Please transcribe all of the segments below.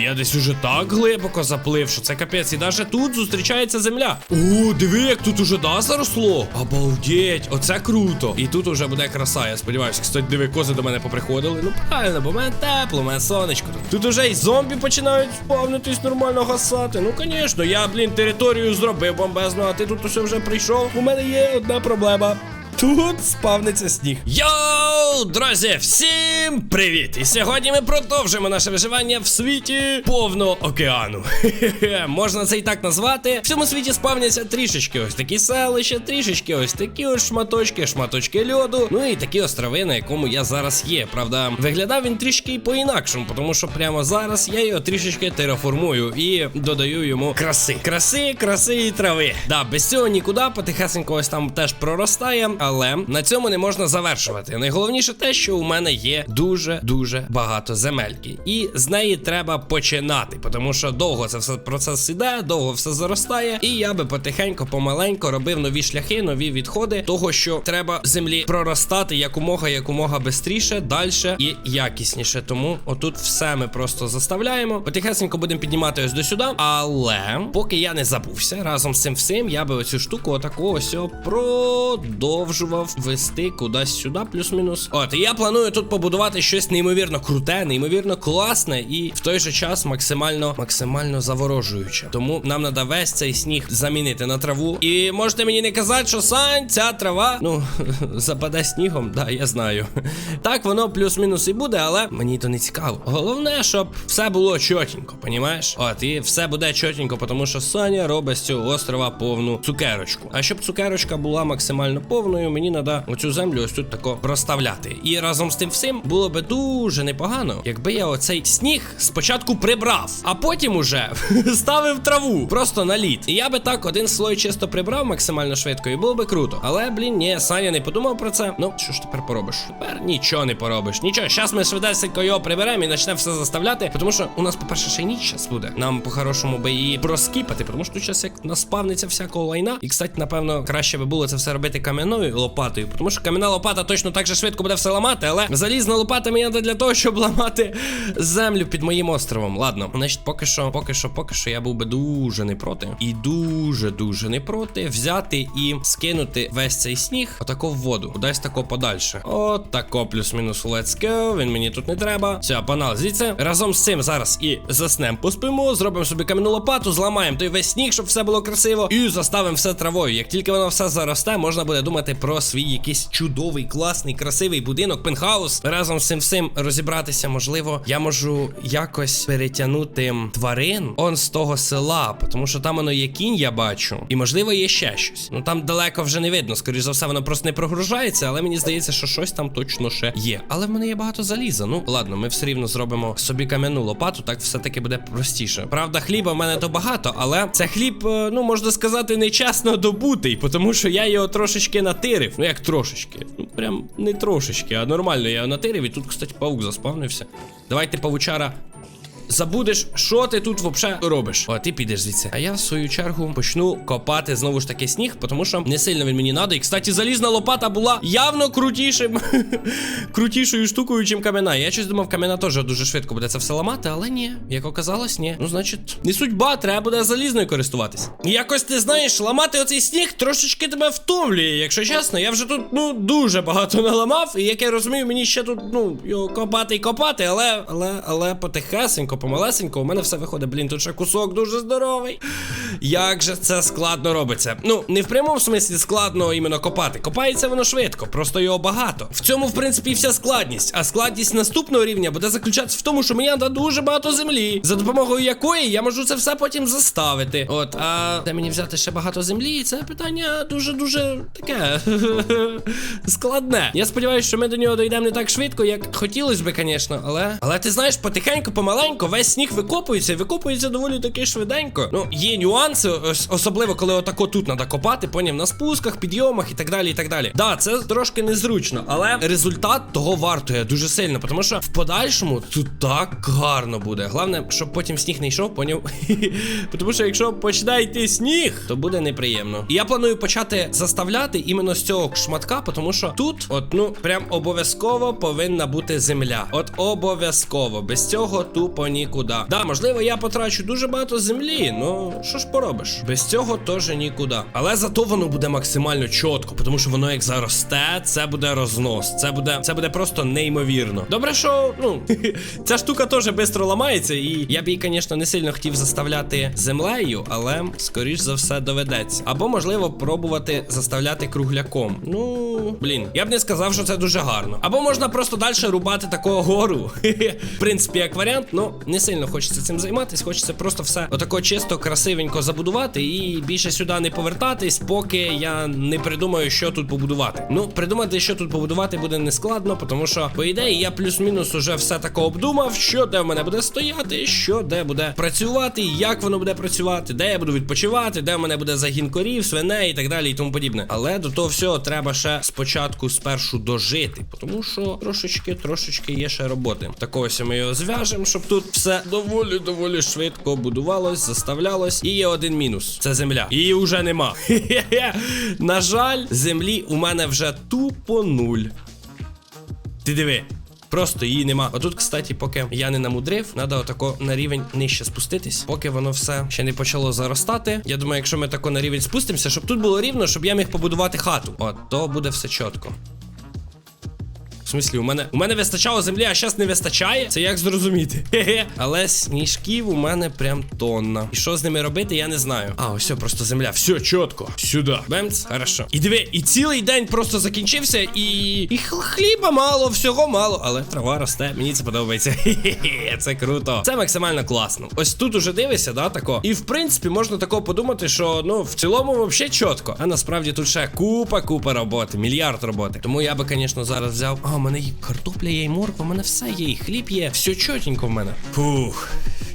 я десь уже так глибоко заплив, що це капець. І навіть тут зустрічається земля. О, диви, як тут уже да заросло. Обалдеть, оце круто. І тут уже буде краса, я сподіваюся. Кстати, диви, кози до мене поприходили. Ну правильно, бо в мене тепло, в мене сонечко. тут. Уже і зомбі починають спавнитись нормально гасати. Ну, звісно, я, блін, територію зробив бомбезну, а ти тут усе вже прийшов. У мене є одна проблема. Тут спавниться сніг. Йоу, друзі, всім привіт! І сьогодні ми продовжуємо наше виживання в світі повного океану. Хе-хе, Можна це і так назвати. В цьому світі спавняться трішечки ось такі селища, трішечки ось такі ось шматочки, шматочки льоду. Ну і такі острови, на якому я зараз є. Правда, виглядав він трішки по-інакшому, тому що прямо зараз я його трішечки тераформую і додаю йому краси. Краси, краси і трави. Да, без цього нікуди, потихесенько ось там теж проростає, але на цьому не можна завершувати. Найголовніше те, що у мене є дуже дуже багато земельки, і з неї треба починати, тому що довго це все процес іде, довго все заростає, і я би потихеньку, помаленько робив нові шляхи, нові відходи, того що треба землі проростати якомога, якомога бистріше, далі і якісніше. Тому отут все ми просто заставляємо. Потихесенько будемо піднімати ось до сюди. Але поки я не забувся, разом з цим всім я би оцю штуку отаку ось о продовжував вести кудись сюди, плюс-мінус. От, і я планую тут побудувати щось неймовірно круте, неймовірно класне і в той же час максимально максимально заворожуюче. Тому нам треба весь цей сніг замінити на траву. І можете мені не казати, що сань, ця трава, ну, западе снігом, да, я знаю. Так воно плюс-мінус і буде, але мені то не цікаво. Головне, щоб все було чотенько, понімаєш? От, і все буде чотенько, тому що Саня робить з цього острова повну цукерочку. А щоб цукерочка була максимально повною, мені треба оцю землю ось тут тако проставляти. І разом з тим всім було би дуже непогано, якби я оцей сніг спочатку прибрав, а потім уже ставив траву просто на лід. І я би так один слой чисто прибрав максимально швидко, і було би круто. Але, блін, ні, Саня не подумав про це. Ну, що ж тепер поробиш? Тепер нічого не поробиш. Нічого, зараз ми швидесенько його приберемо і почнемо все заставляти. Тому що у нас, по-перше, ще й ніч зараз буде. Нам по-хорошому би її проскіпати, тому що тут зараз як наспавниться всякого лайна. І, кстати, напевно, краще би було це все робити кам'яною лопатою, тому що кам'яна лопата точно так же швидко буде все ламати, але залізна лопата мені треба для того, щоб ламати землю під моїм островом. Ладно, значить, поки що, поки що, поки що я був би дуже не проти. І дуже дуже не проти взяти і скинути весь цей сніг отако в воду. Кудись тако подальше. От тако, плюс-мінус, let's go. Він мені тут не треба. Все, панал звідси. Разом з цим зараз і заснем, поспимо, зробимо собі кам'яну лопату, зламаємо той весь сніг, щоб все було красиво, і заставимо все травою. Як тільки воно все заросте, можна буде думати про свій якийсь чудовий, класний, красивий будинок, пентхаус. Разом з цим всім розібратися, можливо, я можу якось перетягнути тварин он з того села, тому що там воно є кінь, я бачу, і можливо є ще щось. Ну там далеко вже не видно. Скоріше за все, воно просто не прогружається, але мені здається, що щось там точно ще є. Але в мене є багато заліза. Ну ладно, ми все рівно зробимо собі кам'яну лопату, так все-таки буде простіше. Правда, хліба в мене то багато, але це хліб, е, ну можна сказати, нечесно добутий, тому що я його трошечки натирив. Ну як трошечки. Ну прям не трошечки, а нормально я натирив. І тут, кстати, паук заспавнився. Давайте, павучара, Забудеш, що ти тут взагалі робиш. О, ти підеш звідси. А я в свою чергу почну копати знову ж таки сніг, тому що не сильно він мені надо. І кстати, залізна лопата була явно крутішим, крутішою штукою, чим кам'яна. Я щось думав, кам'яна теж дуже швидко буде це все ламати, але ні. Як оказалось, ні. Ну, значить, не судьба, треба буде залізною користуватись. Якось ти знаєш, ламати оцей сніг трошечки тебе втомлює, якщо чесно. Я вже тут, ну, дуже багато наламав. І як я розумію, мені ще тут, ну, його копати і копати, але, але, але потихесенько помалесенько, у мене все виходить. Блін, тут ще кусок дуже здоровий. Як же це складно робиться? Ну, не в прямому смислі складно іменно копати. Копається воно швидко, просто його багато. В цьому, в принципі, вся складність. А складність наступного рівня буде заключатися в тому, що мені треба дуже багато землі, за допомогою якої я можу це все потім заставити. От, а де мені взяти ще багато землі? Це питання дуже-дуже таке складне. Я сподіваюся, що ми до нього дійдемо не так швидко, як хотілося би, звісно. Але але ти знаєш, потихеньку, помаленьку, весь сніг викопується викопується доволі таки швиденько. Ну, є нюанси, особливо коли отако тут треба копати, поняв, на спусках, підйомах і так далі. і так далі. Да, це трошки незручно, але результат того вартує дуже сильно, тому що в подальшому тут так гарно буде. Головне, щоб потім сніг не йшов, поняв? Тому що якщо йти сніг, то буде неприємно. І я планую почати заставляти іменно з цього шматка, тому що тут, от, ну, прям обов'язково повинна бути земля. От обов'язково. Без цього тупо нікуди. Да, можливо, я потрачу дуже багато землі, ну що ж поробиш? Без цього теж нікуди. Але зато воно буде максимально чітко, тому що воно як заросте, це буде рознос. Це буде, це буде просто неймовірно. Добре, що ну ця штука теж швидко ламається, і я б її, звісно, не сильно хотів заставляти землею, але скоріш за все доведеться. Або можливо пробувати заставляти кругляком. Ну блін, я б не сказав, що це дуже гарно. Або можна просто далі рубати такого гору. В принципі, як варіант, ну не сильно хочеться цим займатися. Хочеться просто все отако чисто, красивенько забудувати і більше сюди не повертатись, поки я не придумаю, що тут побудувати. Ну, придумати, що тут побудувати, буде не складно, тому що, по ідеї, я плюс-мінус уже все тако обдумав, що де в мене буде стояти, що де буде працювати, як воно буде працювати, де я буду відпочивати, де в мене буде загін корів, свиней і так далі, і тому подібне. Але до того всього треба ще спочатку спершу дожити, тому що трошечки, трошечки є ще роботи. Так ось ми його зв'яжемо, щоб тут все доволі доволі швидко будувалось, заставлялось. І є один мінус: це земля. Її вже нема. На жаль, землі у мене вже тупо нуль. Ти диви. Просто її нема. Отут, кстати, поки я не намудрив, треба отако на рівень нижче спуститись, поки воно все ще не почало заростати. Я думаю, якщо ми тако на рівень спустимося, щоб тут було рівно, щоб я міг побудувати хату. От, то буде все чітко. В смислі, у мене у мене вистачало землі, а зараз не вистачає. Це як зрозуміти? Хе-хе. Але сніжків у мене прям тонна. І що з ними робити, я не знаю. А, ось просто земля. Все чітко. Сюди. Бемц. Хорошо. І диви, і цілий день просто закінчився, і. І хліба мало, всього мало. Але трава росте. Мені це подобається. Хе-хе. Це круто. Це максимально класно. Ось тут уже дивишся, да, тако. І в принципі можна тако подумати, що ну в цілому взагалі чітко. А насправді тут ще купа, купа роботи, мільярд роботи. Тому я би, звісно, зараз взяв. У мене і картопля є, і морква, у мене все є, і хліб є. Все чотенько в мене. Фух.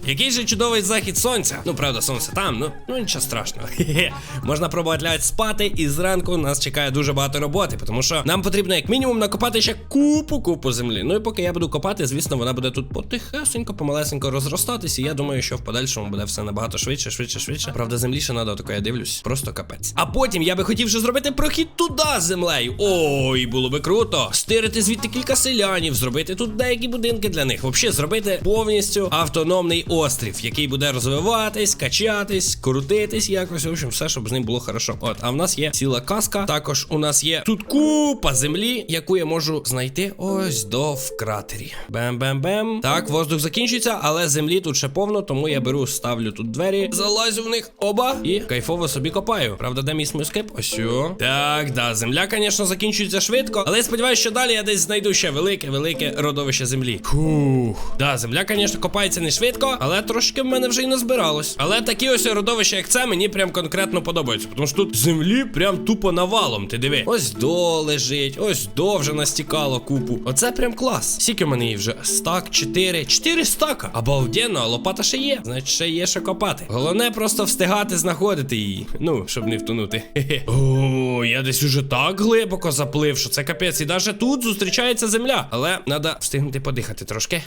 Який же чудовий захід сонця. Ну, правда, сонце там, ну, ну нічого страшного. Хе-хе. Можна пробувати лягати спати, і зранку нас чекає дуже багато роботи, тому що нам потрібно як мінімум накопати ще купу купу землі. Ну і поки я буду копати, звісно, вона буде тут потихесенько, помалесенько розростатися. І я думаю, що в подальшому буде все набагато швидше, швидше, швидше. Правда, землі ще треба, тако я дивлюсь. Просто капець. А потім я би хотів вже зробити прохід туди землею. Ой, було би круто. Стирити звідти кілька селянів, зробити тут деякі будинки для них. Взагалі, зробити повністю автономний острів, який буде розвиватись, качатись, крутитись якось. В общем, все, щоб з ним було хорошо. От, а в нас є ціла казка. Також у нас є тут купа землі, яку я можу знайти ось до в кратері. Бем-бем-бем. Так, воздух закінчується, але землі тут ще повно, тому я беру, ставлю тут двері, залазю в них оба і кайфово собі копаю. Правда, де мій смискеп? Ось. о. Так, да, земля, звісно, закінчується швидко, але я сподіваюся, що далі я десь знайду ще велике, велике родовище землі. Фух. Да, земля, звісно, копається не швидко, але трошки в мене вже й назбиралось. Але такі ось родовища, як це, мені прям конкретно подобаються. Тому що тут землі прям тупо навалом. Ти диви. Ось до лежить, ось до вже настікало купу. Оце прям клас. Скільки в мене її вже? Стак, 4. 4 стака. Обалденно, а лопата ще є. Значить, ще є що копати. Головне просто встигати знаходити її. Ну, щоб не втонути. О, я десь уже так глибоко заплив, що це капець. І навіть тут зустрічається земля. Але треба встигнути подихати трошки.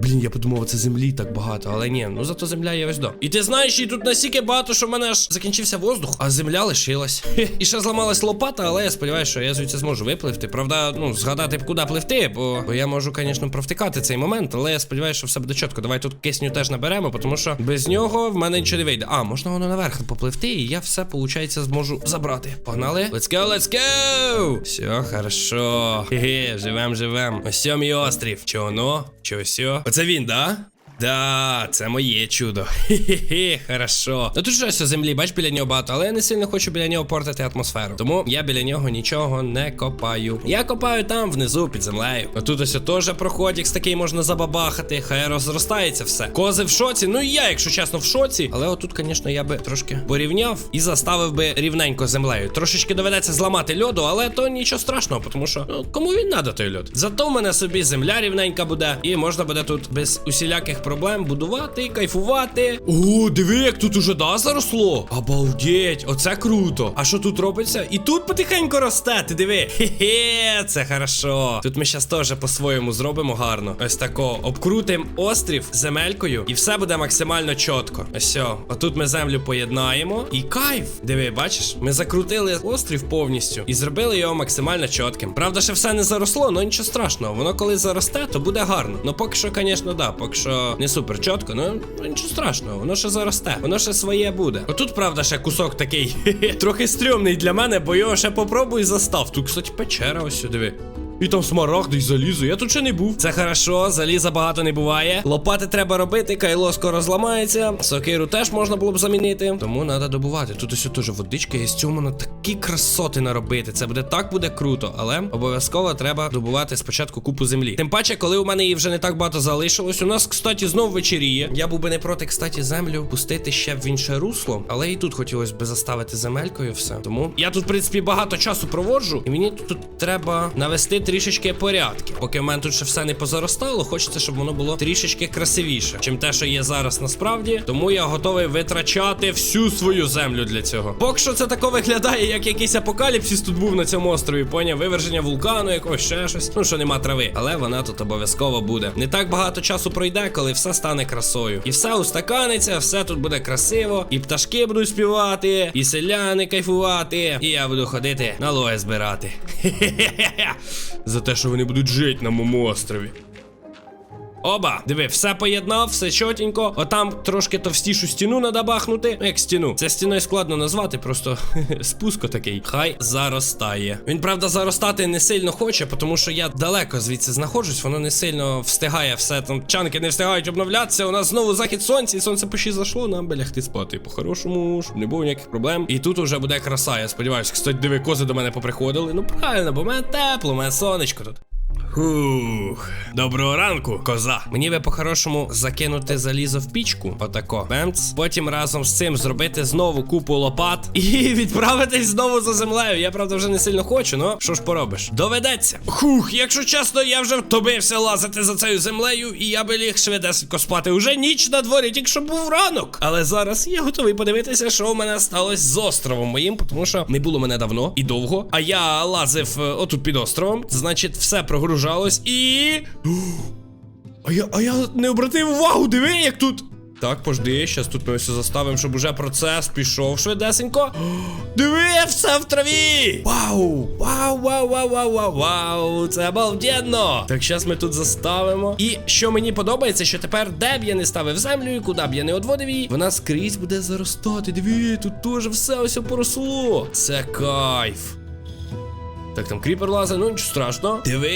Блін, я подумав, це землі так багато, але ні, ну зато земля є ось до. І ти знаєш, її тут настільки багато, що в мене аж закінчився воздух, а земля лишилась. І ще зламалась лопата, але я сподіваюся, що я звідси зможу випливти. Правда, ну, згадати б куди пливти, бо, бо я можу, звісно, провтикати цей момент, але я сподіваюся, що все буде чітко. Давай тут кисню теж наберемо, тому що без нього в мене нічого не вийде. А, можна воно наверх попливти, і я все, виходить, зможу забрати. Погнали? Let's go, let's go! Все, хорошо. Хе-хе, живем, живем. Ось мій острів. Чи воно? Чи ось? сьо? Оце він, да? Да, це моє чудо. Хе-хе, хорошо. Ну тут же ось землі, бач біля нього багато, але я не сильно хочу біля нього портити атмосферу. Тому я біля нього нічого не копаю. Я копаю там внизу під землею. А тут ось теж проходік такий можна забабахати. Хай розростається все. Кози в шоці. Ну і я, якщо чесно, в шоці. Але отут, звісно, я би трошки порівняв і заставив би рівненько землею. Трошечки доведеться зламати льоду, але то нічого страшного, тому що ну, кому він надо той льод. Зато в мене собі земля рівненька буде, і можна буде тут без усіляких проблем будувати, кайфувати. О, диви, як тут уже да заросло. Обалдеть, оце круто. А що тут робиться? І тут потихеньку росте. Ти диви. Хе-хе, це хорошо. Тут ми зараз теж по-своєму зробимо гарно. Ось тако. Обкрутим острів земелькою, і все буде максимально чітко. Ось. Отут ми землю поєднаємо. І кайф. Диви, бачиш? Ми закрутили острів повністю і зробили його максимально чітким. Правда, ще все не заросло, але нічого страшного. Воно коли заросте, то буде гарно. Ну поки що, звісно, да. Поки що не супер чітко, ну нічого страшного, воно ще заросте, воно ще своє буде. Отут, правда, ще кусок такий трохи стрьомний для мене, бо його ще попробуй застав. Тут, кстати, печера ось сюди. І там смарагди і залізо. Я тут ще не був. Це хорошо, заліза багато не буває. Лопати треба робити, кайло скоро зламається. Сокиру теж можна було б замінити. Тому треба добувати. Тут ось теж водичка є з цього на такі красоти наробити. Це буде так буде круто, але обов'язково треба добувати спочатку купу землі. Тим паче, коли у мене її вже не так багато залишилось. У нас, кстати, знов вечеріє. Я був би не проти, кстати, землю пустити ще в інше русло, але і тут хотілося б заставити земелькою все. Тому я тут, в принципі, багато часу проводжу, і мені тут треба навести трішечки порядки. Поки в мене тут ще все не позаростало, хочеться, щоб воно було трішечки красивіше, чим те, що є зараз насправді. Тому я готовий витрачати всю свою землю для цього. Поки що це тако виглядає, як якийсь апокаліпсис тут був на цьому острові. Поняв, виверження вулкану, якогось ще щось. Ну що нема трави, але вона тут обов'язково буде. Не так багато часу пройде, коли все стане красою. І все устаканиться, все тут буде красиво, і пташки будуть співати, і селяни кайфувати. І я буду ходити налоги збирати. Хе-хе-хе. За те, що вони будуть жити на моєму острові. Оба, диви, все поєднав, все чотенько. Отам трошки товстішу стіну надо бахнути. Ну, як стіну. Це стіною складно назвати, просто спуско такий. Хай заростає. Він, правда, заростати не сильно хоче, тому що я далеко звідси знаходжусь, воно не сильно встигає все. Там чанки не встигають обновлятися. У нас знову захід сонця, і сонце почти зайшло, нам би лягти спати. По-хорошому, щоб не було ніяких проблем. І тут уже буде краса, я сподіваюся. Кстати, диви, кози до мене поприходили. Ну правильно, бо в мене тепло, у мене сонечко тут. Хух, доброго ранку, коза. Мені би по-хорошому закинути залізо в пічку. Отако. Бемц. Потім разом з цим зробити знову купу лопат і відправитись знову за землею. Я правда вже не сильно хочу, но що ж поробиш? Доведеться. Хух, якщо чесно, я вже втомився лазити за цією землею, і я би ліг швидесенько спати. Уже ніч на дворі, тільки що був ранок. Але зараз я готовий подивитися, що у мене сталося з островом моїм, тому що не було мене давно і довго. А я лазив е, отут під островом. Значить, все прогружалось і. А я, а я не обратив увагу, диви, як тут. Так, пожди, щас тут ми все заставимо, щоб уже процес пішов швидесенько. Диви, все в траві! Вау! Вау, вау, вау, вау, вау, вау! Це обалденно! Так, щас ми тут заставимо. І що мені подобається, що тепер, де б я не ставив землю і куди б я не одводив її, вона скрізь буде заростати. Диви, тут теж все ось поросло. Це кайф. Так, там кріпер лазить, ну нічого страшного. Диви!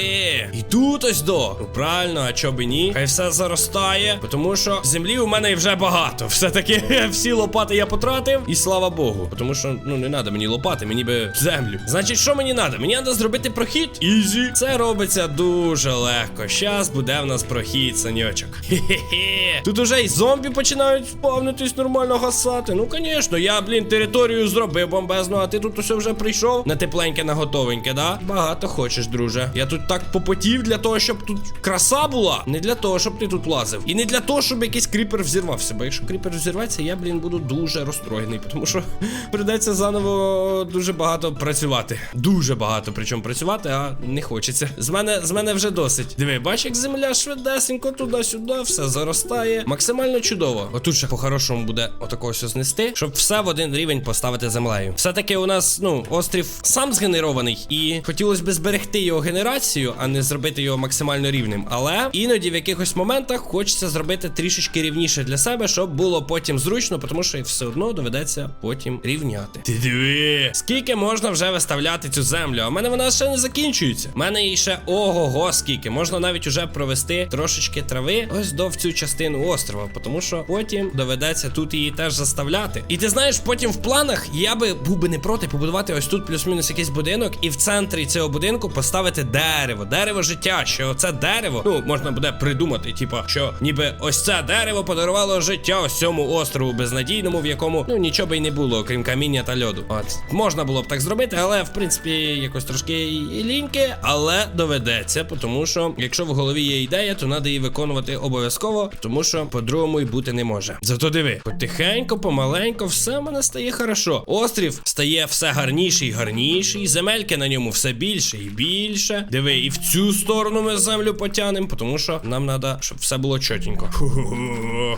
І тут ось до. Ну правильно, а чо би ні? Хай все заростає, тому що землі у мене вже багато. Все-таки всі лопати я потратив, і слава Богу. Тому що ну не треба мені лопати, мені би землю. Значить, що мені треба? Мені треба зробити прохід. Ізі. Це робиться дуже легко. Щас буде в нас прохід, саньочок. Хе-хе-хе. Тут уже й зомбі починають спавнитись нормально гасати. Ну, звісно, я, блін, територію зробив бомбезну, а ти тут усе вже прийшов на тепленьке, на готовеньке, да? Багато хочеш, друже. Я тут так попотів для того, щоб тут краса була. Не для того, щоб ти тут лазив. І не для того, щоб якийсь кріпер взірвався. Бо якщо кріпер взірветься, я, блін, буду дуже розстроєний, тому що придеться заново дуже багато працювати. Дуже багато причому працювати, а не хочеться. З мене з мене вже досить. Диви, бач, як земля швидесенько туди-сюди, все заростає. Максимально чудово. Отут ще по-хорошому буде отакого все знести, щоб все в один рівень поставити землею. Все-таки у нас, ну, острів сам згенерований, і хотілося б зберегти його генерацію, а не зробити його максимально рівним. Але іноді в якихось моментах хочеться зробити трішечки рівніше для себе, щоб було потім зручно, тому що все одно доведеться потім рівняти. Ти диви, скільки можна вже виставляти цю землю? А в мене вона ще не закінчується. У мене її ще ого-го, скільки. Можна навіть уже провести трошечки трави ось до в цю частину острова, тому що потім доведеться тут її теж заставляти. І ти знаєш, потім в планах я би був би не проти побудувати ось тут плюс-мінус якийсь будинок, і в центрі цього будинку поставити дерево, дерево життя. Що це дерево, ну можна буде придумати, типа, що ніби ось це дерево подарувало життя ось цьому острову безнадійному, в якому ну нічого би й не було, окрім каміння та льоду. От можна було б так зробити, але в принципі якось трошки і ліньки, але доведеться, тому що якщо в голові є ідея, то треба її виконувати обов'язково, тому що по-другому й бути не може. Зато диви, потихеньку, помаленьку, все в мене стає хорошо. Острів стає все гарніший і гарніший, земельки на ньому все більше і більше. Диви, і в цю сторону ми землю потягнемо, тому що нам треба, щоб все було чотенько.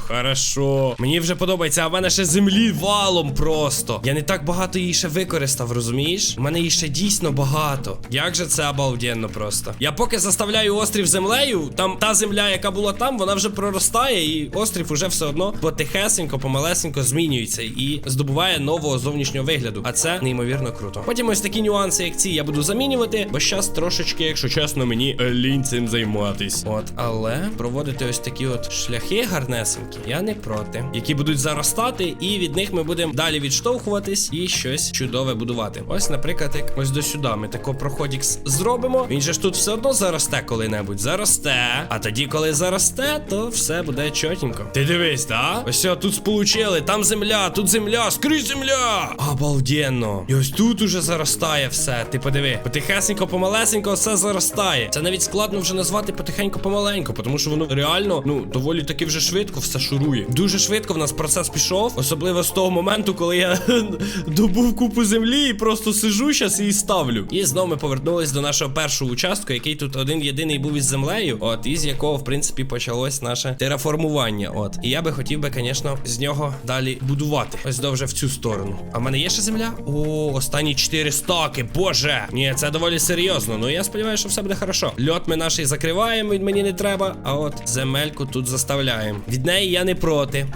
Хорошо. Мені вже подобається, а в мене ще землі валом просто. Я не так багато її ще використав, розумієш? У мене її ще дійсно багато. Як же це обалденно просто. Я поки заставляю острів землею, там та земля, яка була там, вона вже проростає, і острів уже все одно потихесенько, помалесенько змінюється і здобуває нового зовнішнього вигляду. А це неймовірно круто. Потім ось такі нюанси, як ці, я буду замінювати, бо щас трошечки, якщо чесно, мені е, лінь цим займатись. От, але проводити ось такі от шляхи гарнесенькі, я не проти, які будуть заростати, і від них ми будемо далі відштовхуватись і щось чудове будувати. Ось, наприклад, як ось до сюди. Ми тако проходікс зробимо. Він же ж тут все одно заросте коли-небудь. Заросте. А тоді, коли заросте, то все буде чотенько. Ти дивись, так? Ось тут сполучили, там земля, тут земля, скрізь земля. Обалденно. І ось тут уже заростає все. Ти подиви. Потихесенько, помалесенько все заростає. Це навіть складно вже назвати потихеньку помаленько, тому що воно реально, ну, доволі таки вже швидко все шурує. Дуже швидко в нас процес пішов, особливо з того моменту, коли я добув купу землі і просто сижу щас і ставлю. І знову ми повернулись до нашого першого участку, який тут один єдиний був із землею, от із якого, в принципі, почалось наше тераформування. От. І я би хотів би, звісно, з нього далі будувати. Ось довже в цю сторону. А в мене є ще земля? О, останні 4 стаки, боже! Ні, це доволі серйозно. Ну я сподіваюся, що все буде хорошо. Льот ми наш закриваємо, від мені не треба. А от земельку тут заставляємо. Від неї я не проти.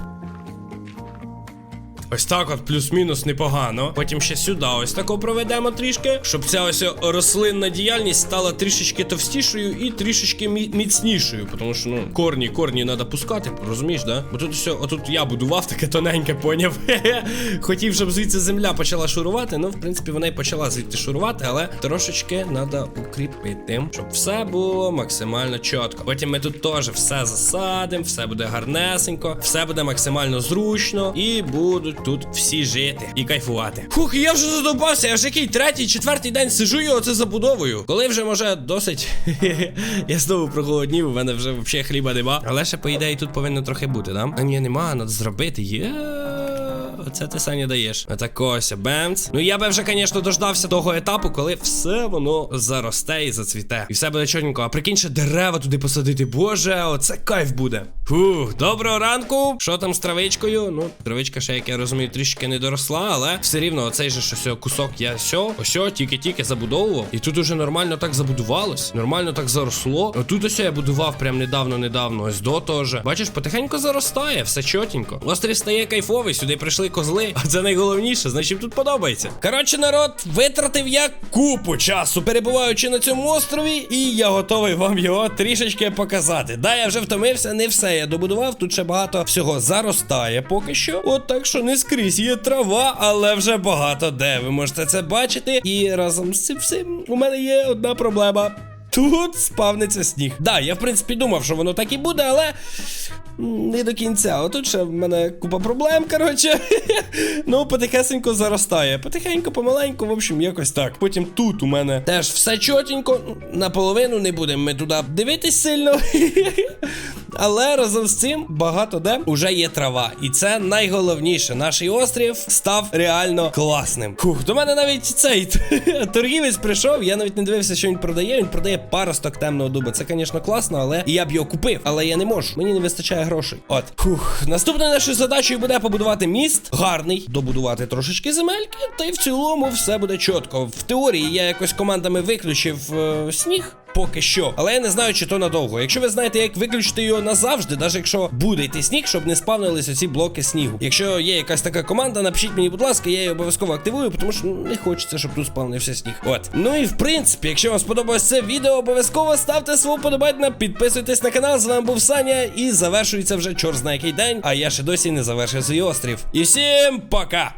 Ось так от плюс-мінус непогано. Потім ще сюди ось тако проведемо трішки, щоб ця ось рослинна діяльність стала трішечки товстішою і трішечки міцнішою. Тому що ну корні, корні треба пускати, розумієш, да? Бо тут все, отут я будував таке тоненьке, поняв. Хотів, щоб звідси земля почала шурувати. Ну, в принципі, вона й почала звідти шурувати, але трошечки треба укріпити, щоб все було максимально чітко. Потім ми тут теж все засадимо, все буде гарнесенько, все буде максимально зручно і будуть тут всі жити і кайфувати. Фух, я вже задобався, я вже який третій, четвертий день сижу і оце забудовую. Коли вже може досить. я знову проголоднів, у мене вже взагалі хліба нема. Але ще, по ідеї, тут повинно трохи бути, да? А ні, нема, треба зробити. Є. Оце ти Саня даєш. Отак ось, бемц. Ну я би вже, звісно, дождався того етапу, коли все воно заросте і зацвіте. І все буде чорненько. А прикинь, дерева туди посадити. Боже, оце кайф буде. Фух, доброго ранку. Що там з травичкою? Ну, травичка ще, як я розумію, трішки не доросла, але все рівно оцей же щось кусок я все, ось, тільки-тільки забудовував. І тут уже нормально так забудувалось, нормально так заросло. А тут ось я будував прям недавно-недавно. Ось до теж. Бачиш, потихеньку заростає, все чотенько. Острів стає кайфовий, сюди прийшли козли, а це найголовніше, значить тут подобається. Коротше, народ, витратив я купу часу, перебуваючи на цьому острові, і я готовий вам його трішечки показати. Да, я вже втомився, не все я добудував. Тут ще багато всього заростає поки що. От так що не скрізь є трава, але вже багато де. Ви можете це бачити. І разом з цим всім у мене є одна проблема. Тут спавниться сніг. Да, я в принципі думав, що воно так і буде, але не до кінця. Отут ще в мене купа проблем, коротше. ну, потихесенько заростає. Потихеньку, помаленьку, в общем, якось так. Потім тут у мене теж все чотенько. Наполовину не будемо ми туди дивитись сильно. Але разом з цим багато де вже є трава. І це найголовніше. Наш острів став реально класним. Фух, до мене навіть цей торгівець прийшов. Я навіть не дивився, що він продає. Він продає паросток темного дуба. Це, звісно, класно, але я б його купив. Але я не можу. Мені не вистачає грошей. От. Фух. Наступною нашою задачею буде побудувати міст. Гарний, добудувати трошечки земельки. Та й в цілому все буде чітко. В теорії я якось командами виключив е, сніг поки що. Але я не знаю, чи то надовго. Якщо ви знаєте, як виключити його назавжди, навіть якщо буде йти сніг, щоб не спавнились оці блоки снігу. Якщо є якась така команда, напишіть мені, будь ласка, я її обов'язково активую, тому що ну, не хочеться, щоб тут спавнився сніг. От. Ну і в принципі, якщо вам сподобалось це відео, обов'язково ставте свого подобайна, підписуйтесь на канал. З вами був Саня, і завершується вже чор знає який день. А я ще досі не завершив свій острів. І всім пока!